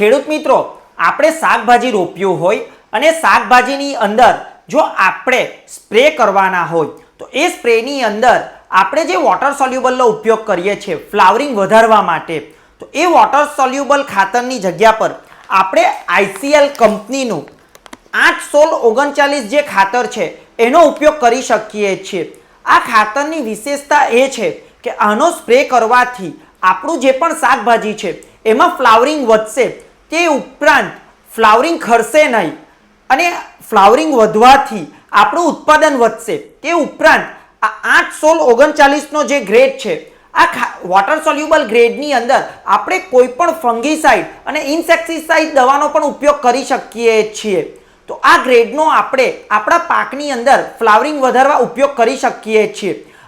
ખેડૂત મિત્રો, આપણે શાકભાજી રોપ્યું હોય અને શાકભાજીની અંદર જો આપણે સ્પ્રે કરવાના હોય, તો એ સ્પ્રેની અંદર આપણે જે વોટર સોલ્યુબલનો ઉપયોગ કરીએ છીએ ફ્લાવરિંગ વધારવા માટે, તો એ વોટર સોલ્યુબલ ખાતરની જગ્યા પર આપણે આઈસીએલ કંપનીનું આઠ સોળ ઓગણચાલીસ જે ખાતર છે, એનો ઉપયોગ કરી શકીએ છીએ. આ ખાતરની વિશેષતા એ છે કે આનો સ્પ્રે કરવાથી આપણું જે પણ શાકભાજી છે, એમાં ફ્લાવરિંગ વધશે તે ઉપરાંત ફ્લાવરિંગ ખરશે નહીં અને ફ્લાવરિંગ વધવાથી આપણું ઉત્પાદન વધશે. તે ઉપરાંત આ આઠ સોળ ઓગણચાલીસનો જે ગ્રેડ છે, આ વોટર સોલ્યુબલ ગ્રેડની અંદર આપણે કોઈ પણ ફંગીસાઇડ અને ઇન્સેક્ટિસાઇડ દવાનો પણ ઉપયોગ કરી શકીએ છીએ. તો આ ગ્રેડનો આપણે આપણા પાકની અંદર ફ્લાવરિંગ વધારવા ઉપયોગ કરી શકીએ છીએ.